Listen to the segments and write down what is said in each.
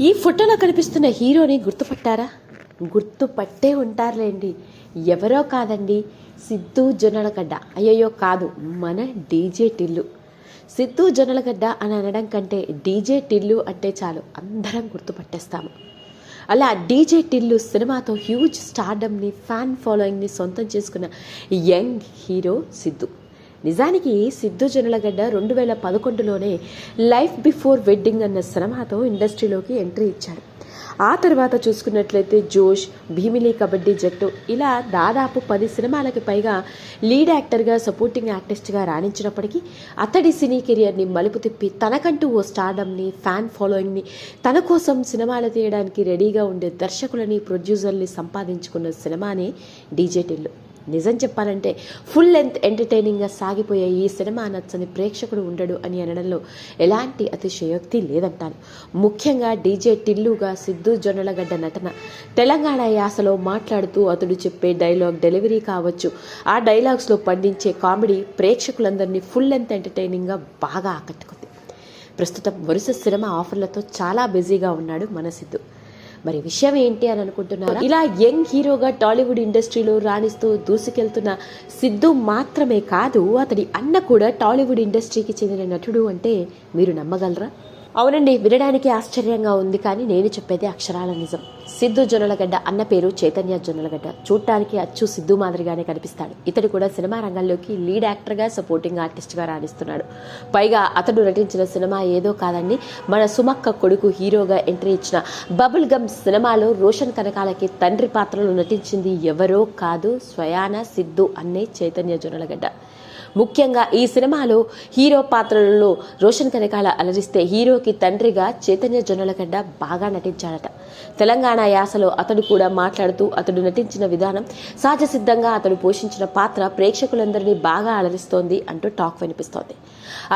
ఈ ఫోటోలో కనిపిస్తున్న హీరోని గుర్తుపట్టారా? గుర్తుపట్టే ఉంటారులేండి. ఎవరో కాదండి సిద్ధు జొన్నలగడ్డ. అయ్యయ్యో కాదు మన డీజే టిల్లు. సిద్ధు జొన్నలగడ్డ అని అనడం కంటే డీజే టిల్లు అంటే చాలు అందరం గుర్తుపట్టేస్తాము. అలా డీజే టిల్లు సినిమాతో హ్యూజ్ స్టార్డమ్ని ఫ్యాన్ ఫాలోయింగ్ని సొంతం చేసుకున్న యంగ్ హీరో సిద్ధు. నిజానికి సిద్ధు జనలగడ్డ రెండు వేల పదకొండులోనే లైఫ్ బిఫోర్ వెడ్డింగ్ అన్న సినిమాతో ఇండస్ట్రీలోకి ఎంట్రీ ఇచ్చాడు ఆ తర్వాత చూసుకున్నట్లయితే జోష్ భీమిలి కబడ్డీ జట్టు ఇలా దాదాపు పది సినిమాలకి పైగా లీడ్ యాక్టర్గా సపోర్టింగ్ ఆర్టిస్ట్గా రాణించినప్పటికీ అతడి సినీ కెరియర్ని మలుపు తిప్పి తనకంటూ ఓ స్టార్డమ్ని ఫ్యాన్ ఫాలోయింగ్ని తన కోసం సినిమాలు తీయడానికి రెడీగా ఉండే దర్శకులని ప్రొడ్యూసర్ని సంపాదించుకున్న సినిమానే డీజేటిల్లు నిజం చెప్పాలంటే ఫుల్ లెంత్ ఎంటర్టైనింగ్గా సాగిపోయే ఈ సినిమా నచ్చని ప్రేక్షకుడు ఉండడు అని అనడంలో ఎలాంటి అతిశయోక్తి లేదంటాను. ముఖ్యంగా డీజే టిల్లుగా సిద్ధు జొన్నలగడ్డ నటన. తెలంగాణ యాసలో మాట్లాడుతూ అతడు చెప్పే డైలాగ్ డెలివరీ కావచ్చు. ఆ డైలాగ్స్లో పండించే కామెడీ ప్రేక్షకులందరినీ ఫుల్ లెంత్ ఎంటర్టైనింగ్గా బాగా ఆకట్టుకుంది. ప్రస్తుతం వరుస సినిమా ఆఫర్లతో చాలా బిజీగా ఉన్నాడు మన సిద్ధు. మరి విషయం ఏంటి అని అనుకుంటున్నారా? ఇలా యంగ్ హీరోగా టాలీవుడ్ ఇండస్ట్రీలో రాణిస్తూ దూసుకెళ్తున్న సిద్ధు మాత్రమే కాదు అతడి అన్న కూడా టాలీవుడ్ ఇండస్ట్రీకి చెందిన నటుడు అంటే మీరు నమ్మగలరా? అవునండి వినడానికి ఆశ్చర్యంగా ఉంది కానీ నేను చెప్పేది అక్షరాల నిజం. సిద్ధు జొన్నలగడ్డ అన్న పేరు చైతన్య జొన్నలగడ్డ. చూడటానికి అచ్చు సిద్ధు మాదిరిగానే కనిపిస్తాడు. ఇతడు కూడా సినిమా రంగంలోకి లీడ్ యాక్టర్గా సపోర్టింగ్ ఆర్టిస్ట్గా రాణిస్తున్నాడు. పైగా అతడు నటించిన సినిమా ఏదో కాదండి మన సుమక్క కొడుకు హీరోగా ఎంట్రీ ఇచ్చిన బబుల్ గమ్ సినిమాలో రోషన్ కనకాలకి తండ్రి పాత్రలో నటించింది ఎవరో కాదు స్వయాన సిద్ధు అన్నే చైతన్య జొన్నలగడ్డ. ముఖ్యంగా ఈ సినిమాలో హీరో పాత్రలలో రోషన్ కనకాల అలరిస్తే హీరో హీరోకి తండ్రిగా చైతన్య జొన్నలగడ్డ బాగా నటించాడట. తెలంగాణ యాసలో అతడు కూడా మాట్లాడుతూ అతడు నటించిన విధానం సహజ సిద్ధంగా అతడు పోషించిన పాత్ర ప్రేక్షకులందరినీ బాగా అలరిస్తోంది అంటూ టాక్ వినిపిస్తోంది.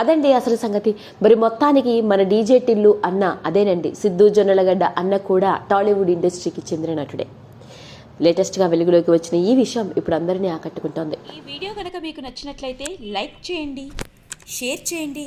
అదండి అసలు సంగతి. మరి మొత్తానికి మన డీజే టిల్లు అన్న అదేనండి. సిద్ధు జొన్నలగడ్డ అన్న కూడా టాలీవుడ్ ఇండస్ట్రీకి చెందిన నటుడే. లేటెస్ట్గా వెలుగులోకి వచ్చిన ఈ విషయం ఇప్పుడు అందరినీ ఆకట్టుకుంటోంది. ఈ వీడియో కనుక మీకు నచ్చినట్లయితే లైక్ చేయండి షేర్ చేయండి